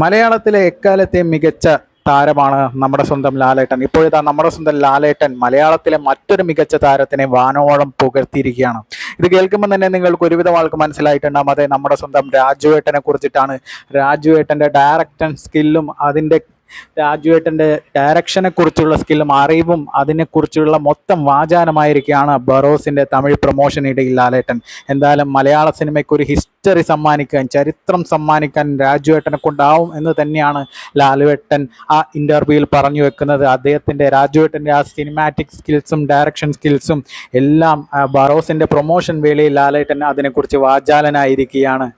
മലയാളത്തിലെ എക്കാലത്തെ മികച്ച താരമാണ് നമ്മുടെ സ്വന്തം ലാലേട്ടൻ. ഇപ്പോഴിതാ നമ്മുടെ സ്വന്തം ലാലേട്ടൻ മലയാളത്തിലെ മറ്റൊരു മികച്ച താരത്തിനെ വാനോളം പുകഴ്ത്തിയിരിക്കുകയാണ്. ഇത് കേൾക്കുമ്പോൾ തന്നെ നിങ്ങൾക്ക് ഒരുവിധം ആൾക്ക് മനസ്സിലായിട്ടുണ്ടാകും അതെ നമ്മുടെ സ്വന്തം രാജുവേട്ടനെ കുറിച്ചിട്ടാണ്. രാജുവേട്ടന്റെ ഡയറക്ടൻ സ്കില്ലും അതിന്റെ രാജുവേട്ടന്റെ ഡയറക്ഷനെ കുറിച്ചുള്ള സ്കില്ലും അറിവും അതിനെക്കുറിച്ചുള്ള മൊത്തം വാചാനമായിരിക്കുകയാണ് ബറോസിന്റെ തമിഴ് പ്രൊമോഷനിടയിൽ ലാലേട്ടൻ. എന്തായാലും മലയാള സിനിമയ്ക്ക് ഒരു ഹിസ്റ്ററി സമ്മാനിക്കാൻ ചരിത്രം സമ്മാനിക്കാൻ രാജുവേട്ടനെ കൊണ്ടാവും എന്ന് തന്നെയാണ് ലാലുവേട്ടൻ ആ ഇന്റർവ്യൂവിൽ പറഞ്ഞു വെക്കുന്നത്. അദ്ദേഹത്തിന്റെ രാജുവേട്ടന്റെ ആ സിനിമാറ്റിക് സ്കിൽസും ഡയറക്ഷൻ സ്കിൽസും എല്ലാം ബറോസിന്റെ പ്രൊമോഷൻ വേളയിൽ ലാലേട്ടൻ അതിനെക്കുറിച്ച് വാചാലനായിരിക്കുകയാണ്.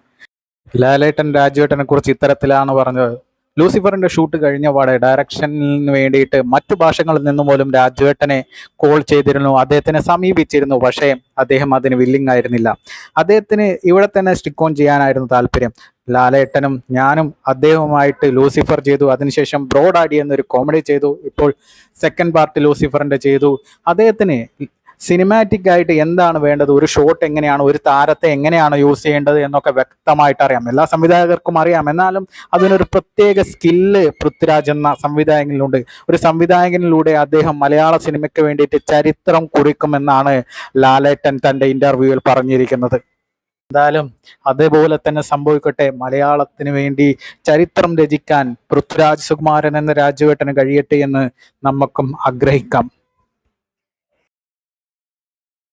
ലാലേട്ടൻ രാജുവേട്ടനെ കുറിച്ച് ഇത്തരത്തിലാണ് പറഞ്ഞത്. ലൂസിഫറിന്റെ ഷൂട്ട് കഴിഞ്ഞ പാടെ ഡയറക്ഷനിന് വേണ്ടിയിട്ട് മറ്റു ഭാഷകളിൽ നിന്നും പോലും രാജുവേട്ടനെ കോൾ ചെയ്തിരുന്നു. അദ്ദേഹത്തിനെ സമീപിച്ചിരുന്നു. പക്ഷേ അദ്ദേഹം അതിന് വില്ലിംഗ് ആയിരുന്നില്ല. അദ്ദേഹത്തിന് ഇവിടെ തന്നെ സ്റ്റിക്ക് ഓൺ ചെയ്യാനായിരുന്നു താല്പര്യം. ലാലേട്ടനും ഞാനും അദ്ദേഹവുമായിട്ട് ലൂസിഫർ ചെയ്തു. അതിനുശേഷം ബ്രോഡ് ആടി എന്നൊരു കോമഡി ചെയ്തു. ഇപ്പോൾ സെക്കൻഡ് പാർട്ട് ലൂസിഫറിന്റെ ചെയ്തു. അദ്ദേഹത്തിന് സിനിമാറ്റിക് ആയിട്ട് എന്താണ് വേണ്ടത്? ഒരു ഷോട്ട് എങ്ങനെയാണ്? ഒരു താരത്തെ എങ്ങനെയാണ് യൂസ് ചെയ്യേണ്ടത്? എന്നൊക്കെ വ്യക്തമായിട്ട് അറിയാം. എല്ലാ സംവിധായകർക്കും അറിയാം. എന്നാലും അതിനൊരു പ്രത്യേക സ്കില്ല് പൃഥ്വിരാജ് എന്ന സംവിധായകനിലുണ്ട്. ഒരു സംവിധായകനിലൂടെ അദ്ദേഹം മലയാള സിനിമയ്ക്ക് വേണ്ടിയിട്ട് ചരിത്രം കുറിക്കുമെന്നാണ് ലാലേട്ടൻ തന്റെ ഇന്റർവ്യൂവിൽ പറഞ്ഞിരിക്കുന്നത്. എന്തായാലും അതേപോലെ തന്നെ സംഭവിക്കട്ടെ. മലയാളത്തിന് വേണ്ടി ചരിത്രം രചിക്കാൻ പൃഥ്വിരാജ് സുകുമാരൻ എന്ന രാജുവേട്ടന് കഴിയട്ടെ എന്ന് നമുക്കും ആഗ്രഹിക്കാം.